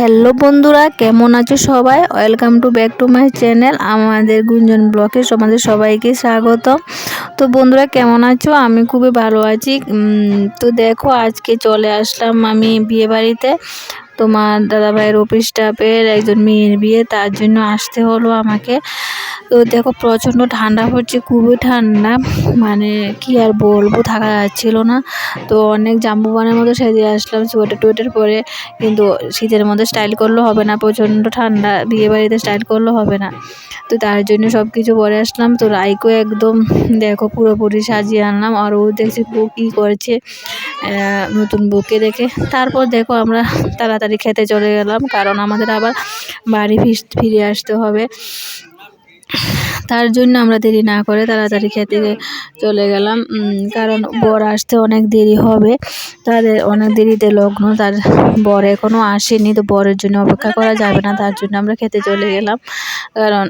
Hello বন্ধুরা, কেমন আছো সবাই? Welcome to back to my channel আমাদের গুঞ্জন ব্লকে আমাদের সবাইকে স্বাগত তো বন্ধুরা, কেমন আছো? আমি খুবই ভালো আছি। তো দেখো, আজকে চলে আসলাম আমি বিয়ে বাড়িতে। তোমার দাদাভাইয়ের অফিস স্টাফের একজন মেয়ের বিয়ে, তার জন্য আসতে হলো আমাকে। তো দেখো, প্রচণ্ড ঠান্ডা পড়ছে, খুবই ঠান্ডা। মানে কি আর বলব, থাকা যাচ্ছিল না। তো অনেক জাম্বুবানের মতো সেজে আসলাম সোয়েটার টোয়েটার পরে। কিন্তু শীতের মধ্যে স্টাইল করলেও হবে না, প্রচণ্ড ঠান্ডা। বিয়ে বাড়িতে স্টাইল করলেও হবে না। তো তার জন্য সব কিছু পরে আসলাম। তো রাইকো একদম, দেখো, পুরোপুরি সাজিয়ে আনলাম। আর ও দেখছি কী করছে। নতুন বুকে দেখে তারপর দেখো আমরা তাড়াতাড়ি খেতে চলে গেলাম, কারণ আমাদের আবার বাড়ি ফিরে আসতে হবে। তার জন্য আমরা দেরি না করে তাড়াতাড়ি খেতে চলে গেলাম। কারণ বর আসতে অনেক দেরি হবে। তাদের অনেক দেরিতে লগ্ন, তার বর এখনও আসেনি, তো বরের জন্য অপেক্ষা করা যাবে না, তার জন্য আমরা খেতে চলে গেলাম। কারণ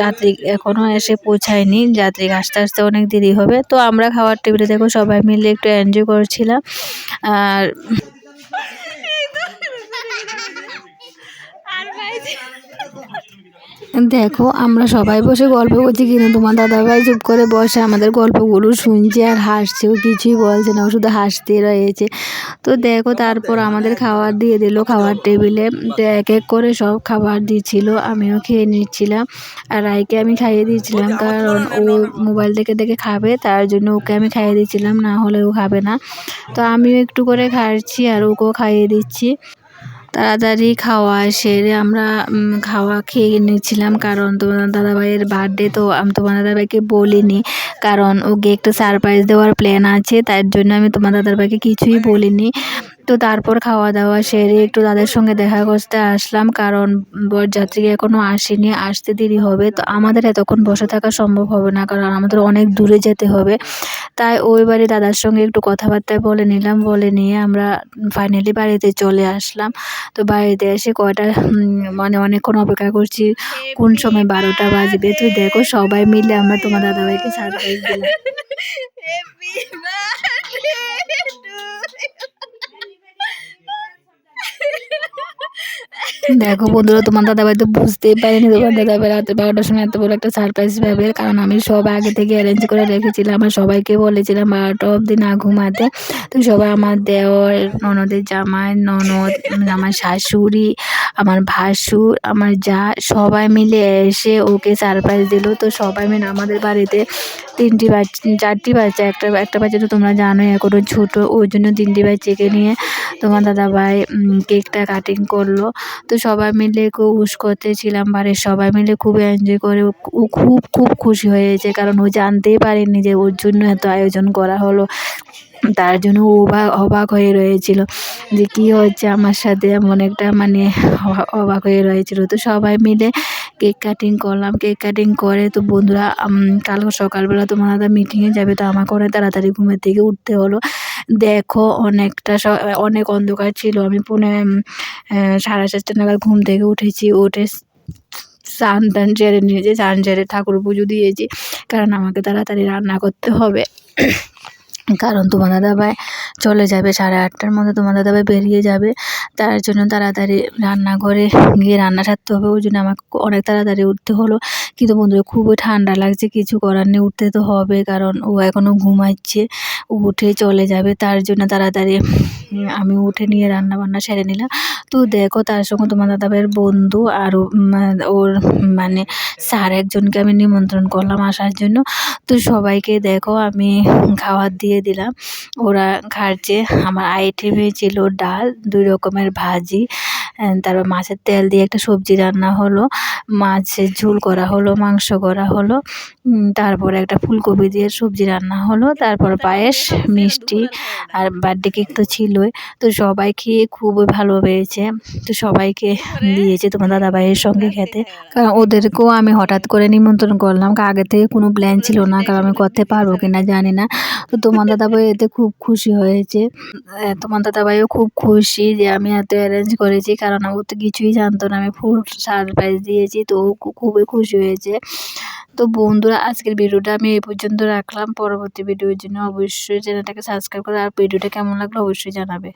যাত্রী এখনও এসে পৌঁছায়নি। যাত্রী আসতে আসতে অনেক দেরি হবে। তো আমরা খাওয়ার টেবিলে দেখো সবাই মিলে একটু এনজয় করছিলাম। আর দেখো, আমরা সবাই বসে গল্প করছি, কিন্তু তোমার দাদাভাই চুপ করে বসে আমাদের গল্পগুলো শুনছে আর হাসছে, ও কিছুই বলছে না শুধু হাসতে রয়েছে। তো দেখো, তারপর আমাদের খাবার দিয়ে দিল, খাবার টেবিলে, তো এক এক করে সব খাবার দিচ্ছিল আমিও খেয়ে নিচ্ছিলাম, আর রায়কে আমি খাইয়ে দিয়েছিলাম, কারণ ও মোবাইল দেখে দেখে খাবে, তার জন্য ওকে আমি খাইয়ে দিচ্ছিলাম না হলে ও খাবে না। তো আমিও একটু করে খাচ্ছি, আর ওকেও খাইয়ে দিচ্ছি। তাড়াতাড়ি খাওয়া সেরে আমরা খাওয়া খেয়ে নিয়েছিলাম কারণ তোমার দাদাভাইয়ের বার্থডে তো আমি, তোমার দাদাভাইকে বলিনি। কারণ ওকে একটা সারপ্রাইজ দেওয়ার প্ল্যান আছে, তার জন্য আমি তোমার দাদাভাইকে কিছুই বলিনি। তো তারপর খাওয়া দাওয়া সেরে একটু তাদের সঙ্গে দেখা করতে আসলাম। কারণ বরযাত্রী এখনও আসেনি, আসতে দেরি হবে। তো আমাদের এতক্ষণ বসে থাকা সম্ভব হবে না, কারণ আমাদের অনেক দূরে যেতে হবে। তাই ওই বাড়ি দাদার সঙ্গে একটু কথাবার্তা বলে নিলাম, বলে নিয়ে আমরা ফাইনালি বাড়িতে চলে আসলাম। তো বাড়িতে এসে কয়টা মানে অনেকক্ষণ অপেক্ষা করছি, কোন সময় বারোটা বাজবে? তুই দেখো সবাই মিলে আমরা তোমার দাদাভাইকে সারপ্রাইজ দিলাম। দেখো বন্ধুরা, তোমার দাদাভাই তো বুঝতেই পারিনি, তোমার দাদাভাই রাত্রে বারোটার সময় এত বড় একটা সারপ্রাইজ পাবে। কারণ আমি সব আগে থেকে অ্যারেঞ্জ করে রেখেছিলাম আর সবাইকে বলেছিলাম বারোটা অবধি না ঘুমাতে। তো সবাই আমার দেওর, ননদের জামাই, ননদ আমার শাশুড়ি, আমার ভাসুর, আমার যা, সবাই মিলে এসে ওকে সারপ্রাইজ দিল। তো সবাই মিলে আমাদের বাড়িতে তিনটি বাচ্চা চারটি বাচ্চা একটা একটা বাচ্চা তো তোমরা জানোই এখনও ছোটো, ওই জন্য তিনটি বাচ্চাকে নিয়ে তোমার দাদাভাই কেকটা কাটিং করল। তো সবাই মিলে উস করতেছিলাম, বাড়ির সবাই মিলে খুব এনজয় করে, ও খুব খুব খুশি হয়েছে। কারণ ও জানতেই পারেনি যে ওর জন্য এত আয়োজন করা হলো। তার জন্য অবাক অবাক হয়ে রয়েছিল যে কী হচ্ছে আমার সাথে এমন একটা মানে অবাক হয়ে রয়েছিল। তো সবাই মিলে কেক কাটিং করলাম, কেক কাটিং করে তো বন্ধুরা কাল সকালবেলা তোমার দাদা মিটিংয়ে যাবে, তো আমাকে অনেক তাড়াতাড়ি ঘুমের থেকে উঠতে হলো। দেখো, অনেকটা অনেক অন্ধকার ছিল, আমি পুনে সাড়ে চারটে নাগাদ ঘুম থেকে উঠেছি, উঠে স্নান টান সেরে নিয়েছি, স্নান সেরে ঠাকুর পুজো দিয়েছি, কারণ আমাকে তাড়াতাড়ি রান্না করতে হবে। কারণ তোমার দাদাভাই চলে যাবে, সাড়ে আটটার মধ্যে তোমার দাদাভাই বেরিয়ে যাবে। তার জন্য তাড়াতাড়ি রান্নাঘরে গিয়ে রান্না সারতে হবে। ওই জন্য আমাকে অনেক তাড়াতাড়ি উঠতে হলো। কিন্তু বন্ধুরা, খুবই ঠান্ডা লাগছে, কিছু করার নেই, উঠতে তো হবে। কারণ ও এখনও ঘুমাচ্ছে উঠে চলে যাবে। তার জন্য তাড়াতাড়ি আমি উঠে নিয়ে রান্না বান্না সেরে নিলাম। তো দেখো, তার সঙ্গে তোমার দাদাভাইয়ের বন্ধু আরও ওর মানে স্যার একজনকে আমি নিমন্ত্রণ করলাম আসার জন্য। তো সবাইকে দেখো, আমি খাবার দিয়ে দিলাম। ওরা খাচ্ছে আমার আইটেমে ছিল ডাল দুই রকমের ভাজি তারপর মাছের তেল দিয়ে একটা সবজি রান্না হলো, মাছের ঝোল করা হলো, মাংস করা হলো তারপর একটা ফুলকপি দিয়ে সবজি রান্না হলো, তারপর পায়েস, মিষ্টি আর বার্থডে কেক তো ছিলই। তো সবাই খেয়ে খুবই ভালো পেয়েছে তো সবাইকে দিয়েছে তোমার দাদাভাইয়ের সঙ্গে খেতে। কারণ ওদেরকেও আমি হঠাৎ করে নিমন্ত্রণ করলাম। আগে থেকে কোনো প্ল্যান ছিল না কারণ আমি করতে পারব কিনা জানি না। তো তোমার দাদা দাদাভাই এতে খুব খুশি হয়েছে। তোমার দাদা দাদাভাইও খুব খুশি যে আমি এত অ্যারেঞ্জ করেছি। কারণ ও তো কিছুই জানতো না। আমি ফুল সারপ্রাইজ দিয়েছি, তো ও খুবই খুশি হয়েছে। তো বন্ধুরা, আজকের ভিডিওটা আমি এই পর্যন্ত রাখলাম। পরবর্তী ভিডিওর জন্য অবশ্যই চ্যানেলটাকে সাবস্ক্রাইব করে আর ভিডিওটা কেমন লাগল অবশ্যই জানাবে।